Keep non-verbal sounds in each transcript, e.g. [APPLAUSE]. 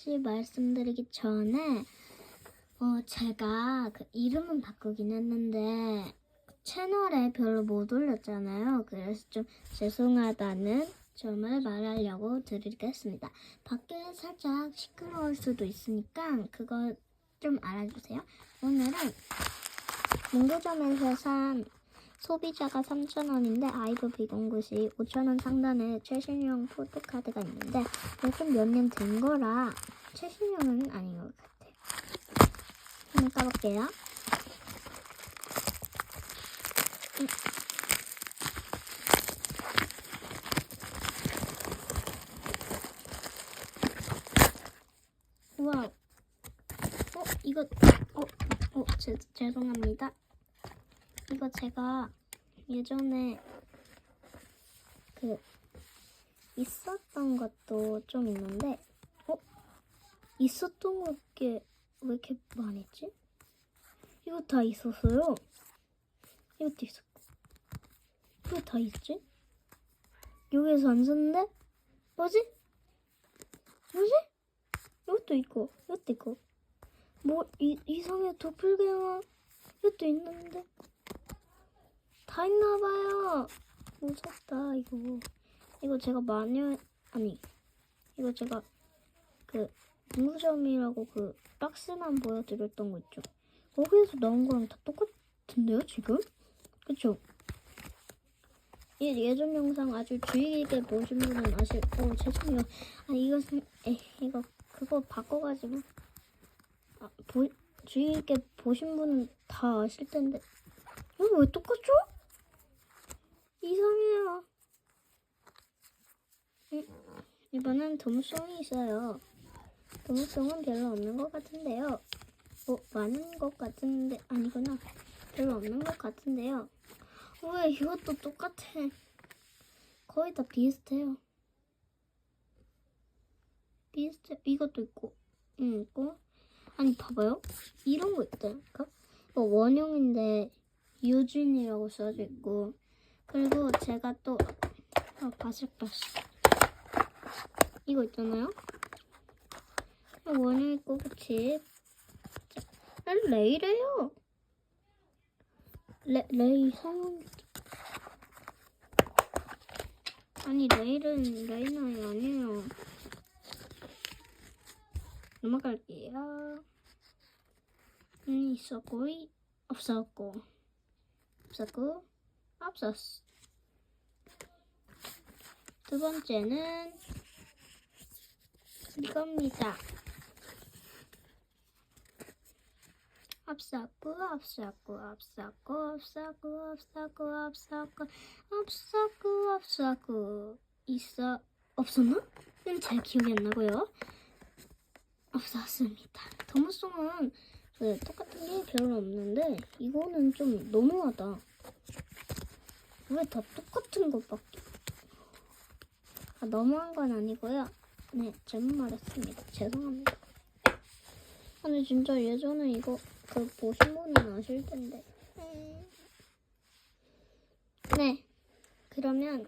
할지 말씀드리기 전에 어 제가 그 이름은 바꾸긴 했는데 채널에 별로 못 올렸잖아요. 그래서 좀 죄송하다는 점을 말하려고 드리겠습니다. 밖에 살짝 시끄러울 수도 있으니까 그거 좀 알아주세요. 오늘은 문구점에서 산 소비자가 3,000원인데 아이브 비공굿이 5,000원 상단에 최신형 포토카드가 있는데 좀몇년 된 거라 최신형은 아닌 것 같아요. 한번 까볼게요. 음. 우와. 어, 이거, 어, 어, 제, 죄송합니다. 이거 제가 예전에 그 있었던 것도 좀 있는데, 어? 있었던 게 왜 이렇게 많았지? 이거 다 있었어요. 이것도 있었고. 이거 다 있지? 여기에서 안 썼는데? 뭐지? 뭐지? 이것도 있고, 이것도 있고. 뭐, 이, 이상해, 도플갱어. 이것도 있는데. 다 있나봐요. 무섭다, 이거. 이거 제가 마녀, 아니, 이거 제가 그, 문구점이라고 그, 박스만 보여드렸던 거 있죠? 거기에서 나온 거랑 다 똑같은데요, 지금? 그쵸? 예, 예전 영상 아주 주의 깊게 보신 분은 아실, 어, 죄송해요. 아, 이것은, 에, 이거, 그거 바꿔가지고. 아, 보, 주의 깊게 보신 분은 다 아실 텐데. 이거 왜 똑같죠? 이상해요. 음, 이번엔 도무송이 있어요. 도무송은 별로 없는 것 같은데요. 뭐, 많은 것 같은데, 아니구나. 별로 없는 것 같은데요. 왜 이것도 똑같아? 거의 다 비슷해요. 비슷해. 이것도 있고, 응, 있고. 아니, 봐봐요. 이런 거 있다니까? 뭐 원형인데, 유진이라고 써져 있고. 그리고 제가 또, 아, 바삭바삭. 이거 있잖아요? 원형 있고, 그치? 자, 아, 레이래요. 레, 레이 성운 아니 레일은 레이나이 아니에요 넘어갈게요 음 있었고 이- 없었고 없었고 없었어 두 번째는 이겁니다 없었고 없었고 없었고 없었고 없었고 없었고 없었고 없었고 있어 없었나? 는잘 기억이 안 나고요. 없었습니다. 도무송은 그 똑같은 게 별로 없는데 이거는 좀 너무하다. 왜 다 똑같은 것밖에? 아, 너무한 건 아니고요. 네, 잘못 말했습니다. 죄송합니다. 아니 진짜 예전에 이거 그 보신 분은 아실 텐데. 음. 네. 그러면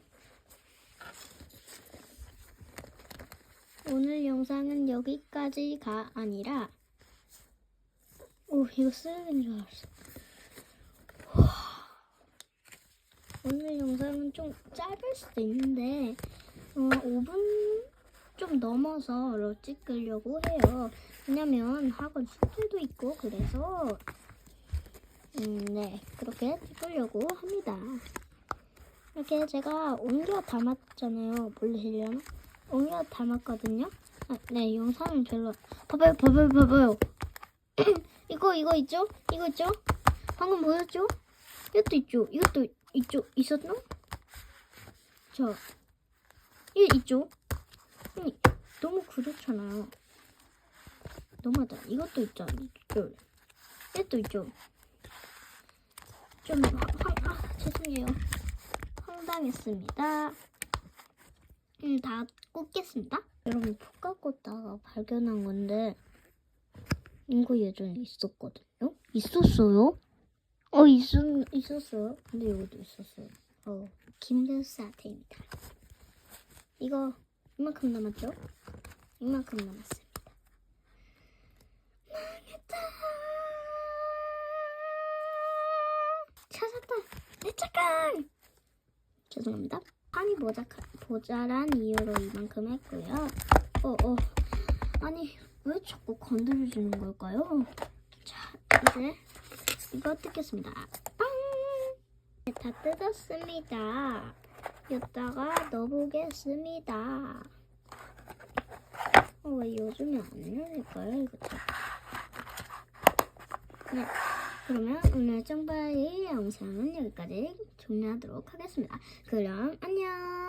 오늘 영상은 여기까지가 아니라 오 이거 쓰레기인 줄 알았어. 와. 오늘 영상은 좀 짧을 수도 있는데 어, 5분 좀 넘어서 찍으려고 해요. 왜냐면 학원 숙제도 있고 그래서 음, 네 그렇게 찍으려고 합니다. 이렇게 제가 옮겨 담았잖아요. 보이시려나? 옮겨 담았거든요. 아, 네 영상은 별로. 봐봐요, 봐봐요, 봐봐요. [CLEARS THROAT] 이거 이거 있죠? 이거 있죠? 방금 보였죠? 이것도 있죠? 이것도 있죠? 있었나? 저 이거 있죠? 아니 너무 그렇잖아요. 너무하다. 이것도 있죠. 이쪽. 이것도 있죠. 좀 황, 황, 아, 죄송해요. 황당했습니다. 음, 다 꽂겠습니다. 여러분, 푹 꽂다가 발견한 건데, 이거 예전에 있었거든요? 있었어요? 어 있었 있었어. 근데 여기도 있었어. 어 김대수 아테입니다. 이거 이만큼 남았죠? 이만큼 남았습니다. 망했다. 찾았다. 내 착각. 죄송합니다. 아니 모자 모자란 이유로 이만큼 했고요. 어 어. 아니 왜 자꾸 건드려주는 걸까요? 자 이제. 이거 뜯겠습니다. 빵! 네, 다 뜯었습니다. 여기다가 넣어보겠습니다. 어, 왜 요즘에 안 열릴까요, 이거 다? 네. 그러면 오늘 정바이 영상은 여기까지 종료하도록 하겠습니다. 그럼 안녕!